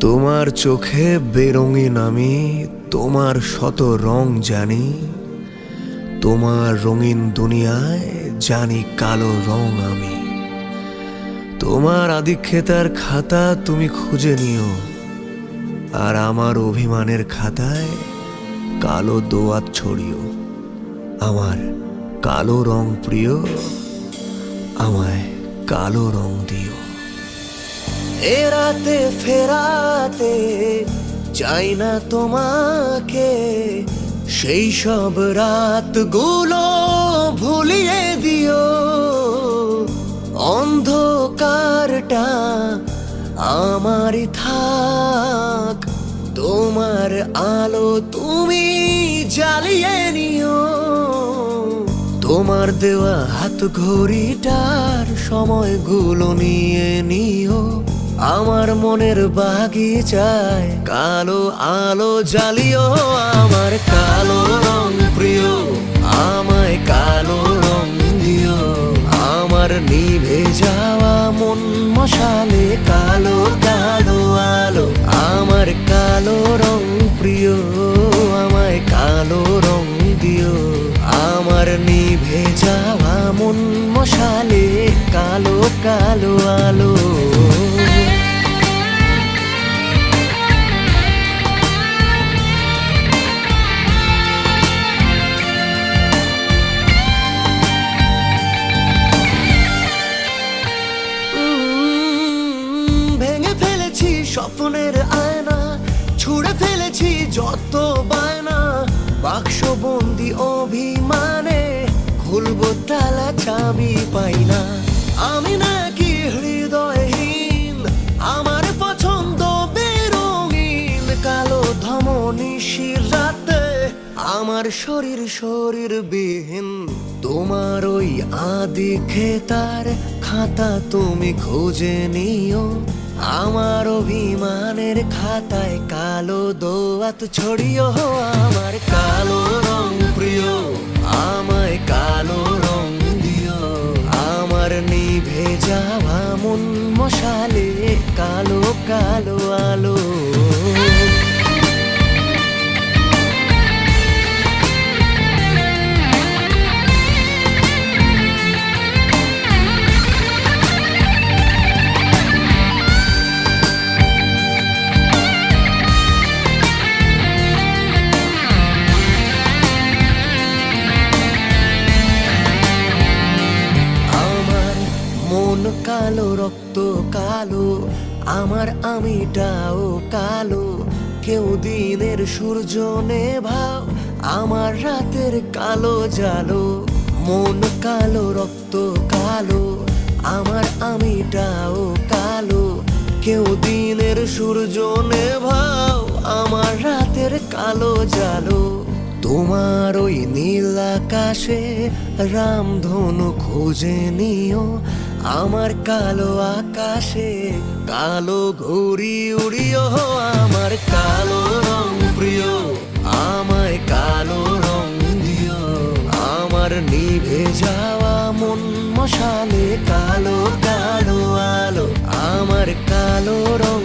তোমার চোখে বেরঙিন আমি, তোমার শত রং জানি, তোমার রঙিন দুনিয়ায় জানি কালো রং আমি। তোমার আদিক্ষেতার খাতা তুমি খুঁজে নিও, আর আমার অভিমানের খাতায় কালো দোয়াত ছড়িও। আমার কালো রং প্রিয়, আমায় কালো রং দিও। এরাতে ফেরাতে চাই না তোমাকে। সেই সব রাতগুলো ভুলিয়ে দিও। অন্ধকারটা আমারই থাক। তোমার আলো তুমি জ্বালিয়ে নিও। তোমার দেওয়া হাত ঘড়িটার সময়গুলো নিয়ে নিও। আমার মনের বাগিচায় কালো আলো জ্বালিও আমার কালো রং প্রিয়, আমায় কালো রং দিও। আমার নিভে যাওয়া মন মশালে কালো কালো আলো আমার কালো রং প্রিয়, আমায় কালো রং দিও। আমার নিভে যাওয়া মন মশালে কালো কালো আলো স্বপ্নের আয়না ছুঁড়ে ফেলেছি যত বায়না বাক্স বন্দি অভিমানে খুলবো তালা চাবি পাই না আমি নাকি হৃদয়হীন, আমার পছন্দ বেরঙিন, কালো ধমনী রাতে আমার শরীর শরীর বিহীন তোমার ওই আদি খেতার খাতা তুমি খুঁজে নিও আমার অভিমানের খাতায় কালো দোয়াত ছড়িও আমার কালো রং প্রিয়, আমায় কালো রং দিও। আমার নিভে যাওয়া মন মশালে কালো কালো আলো। কালো, রক্ত কালো, আমার আমিটাও কালো। কেউ দিনের সূর্য নেভাও, আমার রাতের কালো জালো। মন কালো, রক্ত কালো, আমার আমিটাও কালো। কেউ দিনের সূর্য নেভাও, আমার রাতের কালো জালো। তোমার ওই নীল আকাশে রামধনু খুঁজে নিও। আমার কালো আকাশে কালো ঘুরি উড়িও। আমার কালো রং প্রিয়, আমায় কালো রং দিও। আমার নিভে যাওয়া মন মশালে কালো কালো আলো, আমার কালো রং